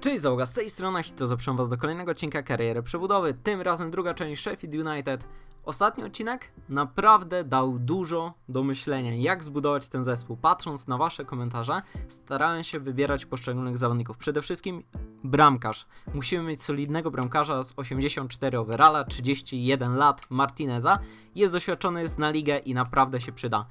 Cześć załoga, z tej strony to zapraszam was do kolejnego odcinka Kariery Przebudowy, tym razem druga część Sheffield United. Ostatni odcinek naprawdę dał dużo do myślenia, jak zbudować ten zespół. Patrząc na wasze komentarze, starałem się wybierać poszczególnych zawodników. Przede wszystkim bramkarz. Musimy mieć solidnego bramkarza z 84 overalla, 31 lat Martineza. Jest doświadczony, jest na ligę i naprawdę się przyda.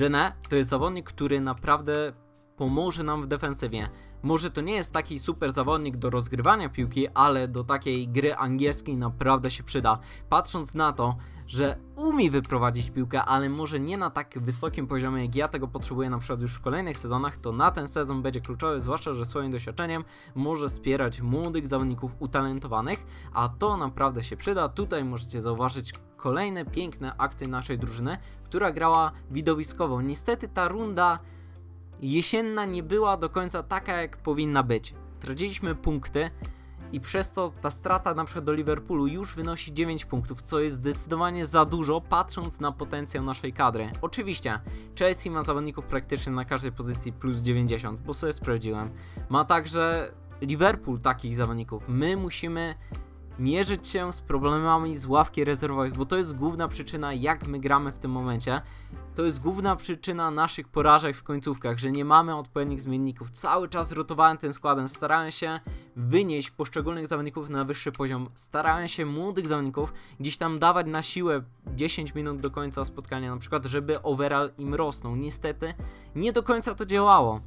Jene to jest zawodnik, który naprawdę pomoże nam w defensywie. Może to nie jest taki super zawodnik do rozgrywania piłki, ale do takiej gry angielskiej naprawdę się przyda. Patrząc na to, że umie wyprowadzić piłkę, ale może nie na tak wysokim poziomie, jak ja tego potrzebuję na przykład już w kolejnych sezonach, to na ten sezon będzie kluczowy, zwłaszcza, że swoim doświadczeniem może wspierać młodych zawodników utalentowanych, a to naprawdę się przyda. Tutaj możecie zauważyć kolejne piękne akcje naszej drużyny, która grała widowiskowo. Niestety ta runda jesienna nie była do końca taka, jak powinna być. Traciliśmy punkty i przez to ta strata na przykład do Liverpoolu już wynosi 9 punktów, co jest zdecydowanie za dużo, patrząc na potencjał naszej kadry. Oczywiście, Chelsea ma zawodników praktycznie na każdej pozycji plus 90, bo sobie sprawdziłem. Ma także Liverpool takich zawodników. My musimy mierzyć się z problemami z ławki rezerwowych, bo to jest główna przyczyna, jak my gramy w tym momencie. To jest główna przyczyna naszych porażek w końcówkach, że nie mamy odpowiednich zmienników. Cały czas rotowałem tym składem, starałem się wynieść poszczególnych zawodników na wyższy poziom, starałem się młodych zawodników gdzieś tam dawać na siłę 10 minut do końca spotkania, na przykład, żeby overall im rosnął. Niestety nie do końca to działało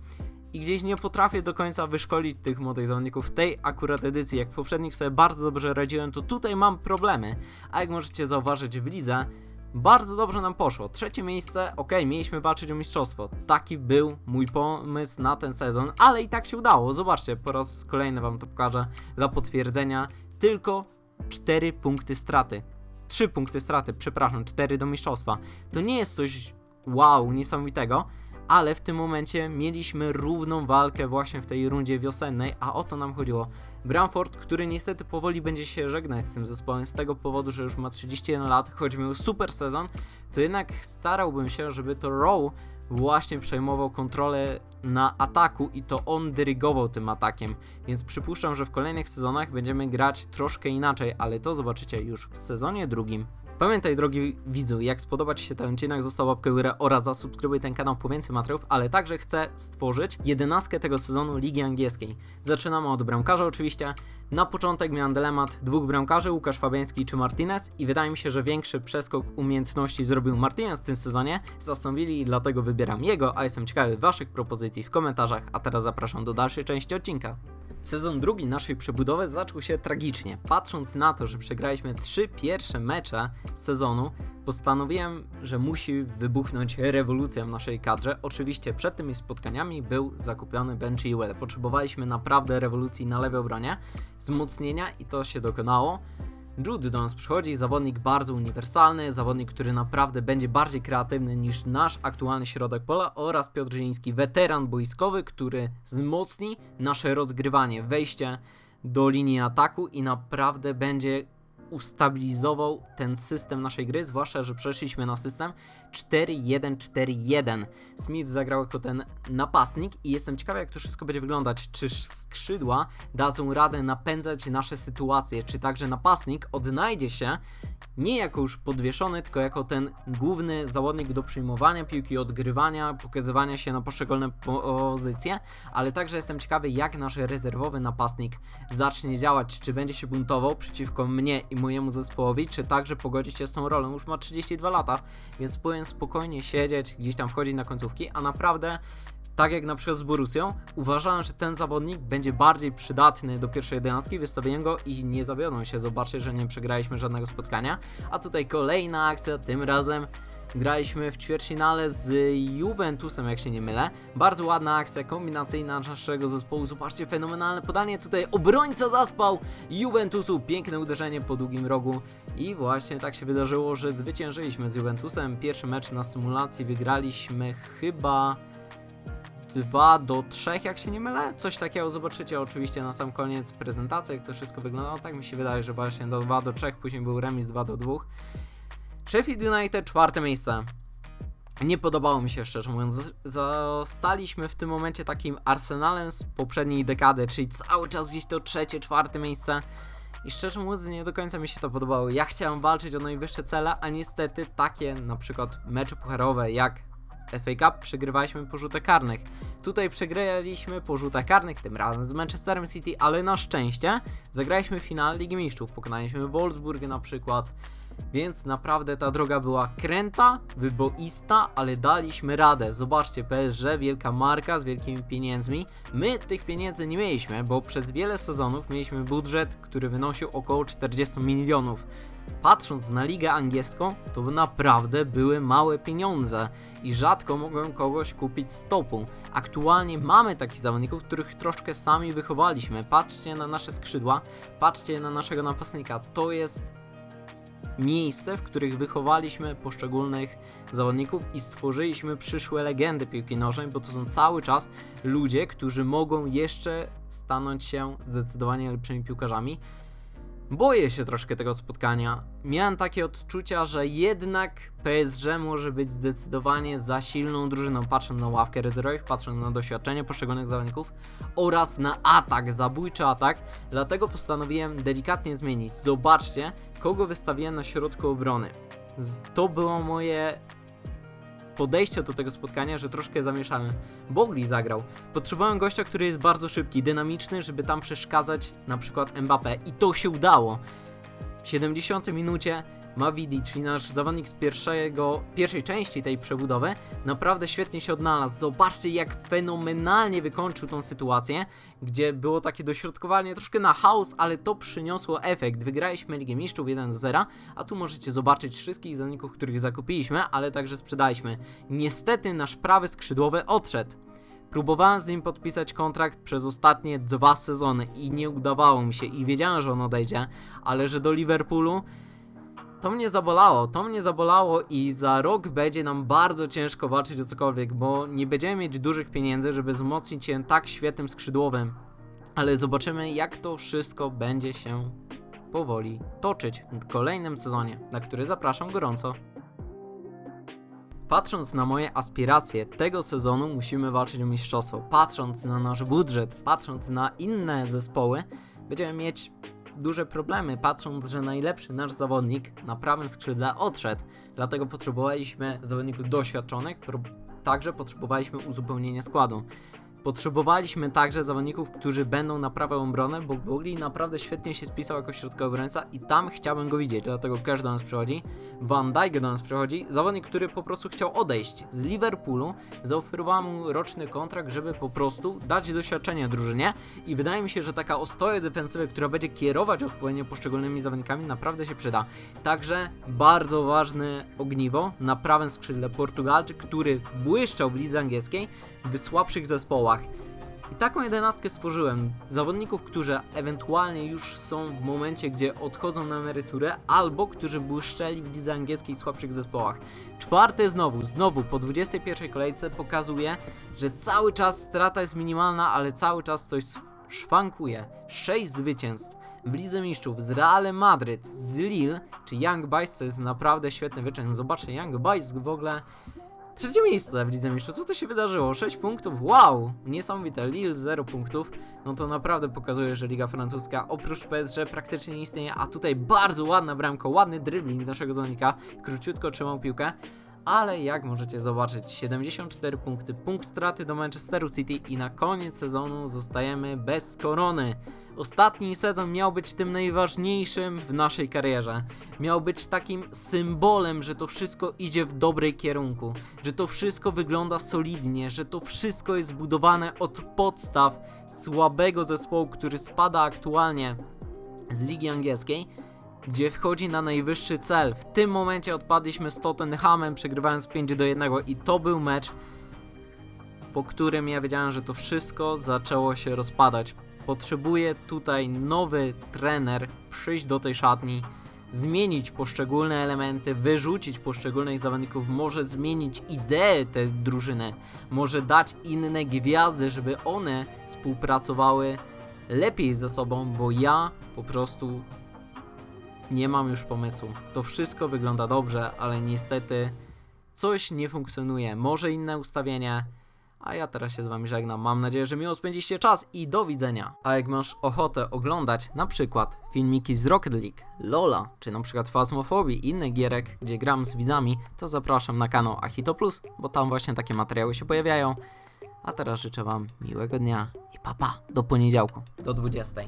i gdzieś nie potrafię do końca wyszkolić tych młodych zawodników w tej akurat edycji. Jak w poprzednich sobie bardzo dobrze radziłem, to tutaj mam problemy. A jak możecie zauważyć w lidze, bardzo dobrze nam poszło. Trzecie miejsce, ok, mieliśmy walczyć o mistrzostwo. Taki był mój pomysł na ten sezon, ale i tak się udało. Zobaczcie, po raz kolejny wam to pokażę dla potwierdzenia. Tylko 4 punkty straty. 3 punkty straty, przepraszam, 4 do mistrzostwa. To nie jest coś wow, niesamowitego ale w tym momencie mieliśmy równą walkę właśnie w tej rundzie wiosennej, a o to nam chodziło. Bramford, który niestety powoli będzie się żegnać z tym zespołem z tego powodu, że już ma 31 lat, choć miał super sezon, to jednak starałbym się, żeby to Rowe właśnie przejmował kontrolę na ataku i to on dyrygował tym atakiem. Więc przypuszczam, że w kolejnych sezonach będziemy grać troszkę inaczej, ale to zobaczycie już w sezonie drugim. Pamiętaj, drogi widzu, jak spodobać Ci się ten odcinek, zostaw łapkę w górę oraz zasubskrybuj ten kanał po więcej materiałów, ale także chcę stworzyć jedenastkę tego sezonu Ligi Angielskiej. Zaczynamy od bramkarza oczywiście. Na początek miałem dylemat dwóch bramkarzy, Łukasz Fabiański czy Martinez i wydaje mi się, że większy przeskok umiejętności zrobił Martinez w tym sezonie. Zastanowili i dlatego wybieram jego, a jestem ciekawy Waszych propozycji w komentarzach, a teraz zapraszam do dalszej części odcinka. Sezon drugi naszej przebudowy zaczął się tragicznie. Patrząc na to, że przegraliśmy trzy pierwsze mecze sezonu, postanowiłem, że musi wybuchnąć rewolucja w naszej kadrze. Oczywiście przed tymi spotkaniami był zakupiony Ben Chilwell. Potrzebowaliśmy naprawdę rewolucji na lewej obronie, wzmocnienia i to się dokonało. Jude do nas przychodzi, zawodnik bardzo uniwersalny, zawodnik, który naprawdę będzie bardziej kreatywny niż nasz aktualny środek pola oraz Piotr Zieliński, weteran boiskowy, który wzmocni nasze rozgrywanie, wejście do linii ataku i naprawdę będzie ustabilizował ten system naszej gry, zwłaszcza, że przeszliśmy na system 4-1-4-1. Smith zagrał jako ten napastnik i jestem ciekawy, jak to wszystko będzie wyglądać. Czy skrzydła dadzą radę napędzać nasze sytuacje, czy także napastnik odnajdzie się nie jako już podwieszony, tylko jako ten główny zawodnik do przyjmowania piłki, odgrywania, pokazywania się na poszczególne pozycje, ale także jestem ciekawy, jak nasz rezerwowy napastnik zacznie działać, czy będzie się buntował przeciwko mnie i mojemu zespołowi, czy także pogodzi się z tą rolą. Już ma 32 lata, więc powinien spokojnie siedzieć, gdzieś tam wchodzić na końcówki, a naprawdę tak jak na przykład z Borusią, uważałem, że ten zawodnik będzie bardziej przydatny do pierwszej jedenastki, wystawiłem go i nie zawiodą się, zobaczcie, że nie przegraliśmy żadnego spotkania, a tutaj kolejna akcja, tym razem graliśmy w ćwierćfinale z Juventusem, jak się nie mylę. Bardzo ładna akcja kombinacyjna naszego zespołu. Zobaczcie, fenomenalne podanie. Tutaj obrońca zaspał Juventusu. Piękne uderzenie po długim rogu. I właśnie tak się wydarzyło, że zwyciężyliśmy z Juventusem. Pierwszy mecz na symulacji wygraliśmy chyba 2 do 3, jak się nie mylę. Coś takiego zobaczycie oczywiście na sam koniec prezentacji, jak to wszystko wyglądało. Tak mi się wydaje, że właśnie do 2 do 3, później był remis 2 do 2. Sheffield United czwarte miejsce. Nie podobało mi się szczerze mówiąc. Zostaliśmy w tym momencie takim arsenalem z poprzedniej dekady, czyli cały czas gdzieś to trzecie, czwarte miejsce. I szczerze mówiąc, nie do końca mi się to podobało. Ja chciałem walczyć o najwyższe cele, a niestety takie na przykład mecze pucharowe jak FA Cup przegrywaliśmy po rzutach karnych. Tutaj przegraliśmy po rzutach karnych, tym razem z Manchesterem City, ale na szczęście zagraliśmy finał Ligi Mistrzów. Pokonaliśmy Wolfsburg na przykład. Więc naprawdę ta droga była kręta, wyboista, ale daliśmy radę. Zobaczcie, PSG, wielka marka z wielkimi pieniędzmi. My tych pieniędzy nie mieliśmy, bo przez wiele sezonów mieliśmy budżet, który wynosił około 40 milionów. Patrząc na ligę angielską, to naprawdę były małe pieniądze i rzadko mogłem kogoś kupić z topu. Aktualnie mamy takich zawodników, których troszkę sami wychowaliśmy. Patrzcie na nasze skrzydła, patrzcie na naszego napastnika. To jest miejsce, w których wychowaliśmy poszczególnych zawodników i stworzyliśmy przyszłe legendy piłki nożnej, bo to są cały czas ludzie, którzy mogą jeszcze stanąć się zdecydowanie lepszymi piłkarzami. Boję się troszkę tego spotkania. Miałem takie odczucia, że jednak PSG może być zdecydowanie za silną drużyną, patrząc na ławkę rezerwowych, patrząc na doświadczenie poszczególnych zawodników oraz na atak, zabójczy atak. Dlatego postanowiłem delikatnie zmienić. Zobaczcie, kogo wystawiłem na środku obrony. To było moje podejście do tego spotkania, że troszkę zamieszałem. Bogli zagrał. Potrzebowałem gościa, który jest bardzo szybki, dynamiczny, żeby tam przeszkadzać na przykład Mbappé i to się udało. W 70 minucie Mavidi, czyli nasz zawodnik z pierwszego, pierwszej części tej przebudowy, naprawdę świetnie się odnalazł. Zobaczcie, jak fenomenalnie wykończył tą sytuację, gdzie było takie dośrodkowanie troszkę na chaos, ale to przyniosło efekt. Wygraliśmy Ligę Mistrzów 1-0, a tu możecie zobaczyć wszystkich zawodników, których zakupiliśmy, ale także sprzedaliśmy. Niestety nasz prawy skrzydłowy odszedł. Próbowałem z nim podpisać kontrakt przez ostatnie dwa sezony i nie udawało mi się i wiedziałem, że on odejdzie, ale że do Liverpoolu to mnie zabolało, to mnie zabolało i za rok będzie nam bardzo ciężko walczyć o cokolwiek, bo nie będziemy mieć dużych pieniędzy, żeby wzmocnić się tak świetnym skrzydłowym. Ale zobaczymy, jak to wszystko będzie się powoli toczyć w kolejnym sezonie, na który zapraszam gorąco. Patrząc na moje aspiracje tego sezonu, musimy walczyć o mistrzostwo. Patrząc na nasz budżet, patrząc na inne zespoły, będziemy mieć duże problemy, patrząc, że najlepszy nasz zawodnik na prawym skrzydle odszedł. Dlatego potrzebowaliśmy zawodników doświadczonych, także potrzebowaliśmy uzupełnienia składu. Potrzebowaliśmy także zawodników, którzy będą na prawą obronę, bo Bogli naprawdę świetnie się spisał jako środkowy obrońca i tam chciałbym go widzieć, dlatego każdy do nas przychodzi. Van Dijk do nas przychodzi, zawodnik, który po prostu chciał odejść z Liverpoolu, zaoferowałem mu roczny kontrakt, żeby po prostu dać doświadczenie drużynie i wydaje mi się, że taka ostoja defensywy, która będzie kierować odpowiednio poszczególnymi zawodnikami naprawdę się przyda. Także bardzo ważne ogniwo na prawym skrzydle Portugalczyk, który błyszczał w lidze angielskiej w słabszych zespołach. I taką jedenastkę stworzyłem. Zawodników, którzy ewentualnie już są w momencie, gdzie odchodzą na emeryturę, albo którzy błyszczeli w lidze angielskiej w słabszych zespołach. Czwarte znowu, znowu po 21 kolejce pokazuje, że cały czas strata jest minimalna, ale cały czas coś szwankuje. 6 zwycięstw w Lidze Mistrzów z Realem Madryt, z Lille, czy Young Boys, to jest naprawdę świetny wyczyn. Zobaczcie, Young Boys w ogóle Trzecie miejsce w Lidze Mistrzów. Co to się wydarzyło? 6 punktów? Wow! Niesamowite. Lille 0 punktów. No to naprawdę pokazuje, że Liga Francuska oprócz PSG praktycznie nie istnieje, a tutaj bardzo ładna bramka, ładny dribbling naszego zawodnika. Króciutko trzymał piłkę. Ale jak możecie zobaczyć, 74 punkty, punkt straty do Manchesteru City i na koniec sezonu zostajemy bez korony. Ostatni sezon miał być tym najważniejszym w naszej karierze. Miał być takim symbolem, że to wszystko idzie w dobrej kierunku, że to wszystko wygląda solidnie, że to wszystko jest zbudowane od podstaw słabego zespołu, który spada aktualnie z ligi angielskiej, gdzie wchodzi na najwyższy cel. W tym momencie odpadliśmy z Tottenhamem, przegrywając 5 do 1 i to był mecz, po którym ja wiedziałem, że to wszystko zaczęło się rozpadać. Potrzebuje tutaj nowy trener przyjść do tej szatni, zmienić poszczególne elementy, wyrzucić poszczególnych zawodników, może zmienić ideę tej drużyny, może dać inne gwiazdy, żeby one współpracowały lepiej ze sobą, bo ja po prostu nie mam już pomysłu. To wszystko wygląda dobrze, ale niestety coś nie funkcjonuje, może inne ustawienie. A ja teraz się z wami żegnam. Mam nadzieję, że miło spędziliście czas i do widzenia. A jak masz ochotę oglądać na przykład filmiki z Rocket League, Lola, czy na przykład Phasmophobie i innych gierek, gdzie gram z widzami, to zapraszam na kanał Achito Plus, bo tam właśnie takie materiały się pojawiają. A teraz życzę wam miłego dnia i papa do poniedziałku do 20.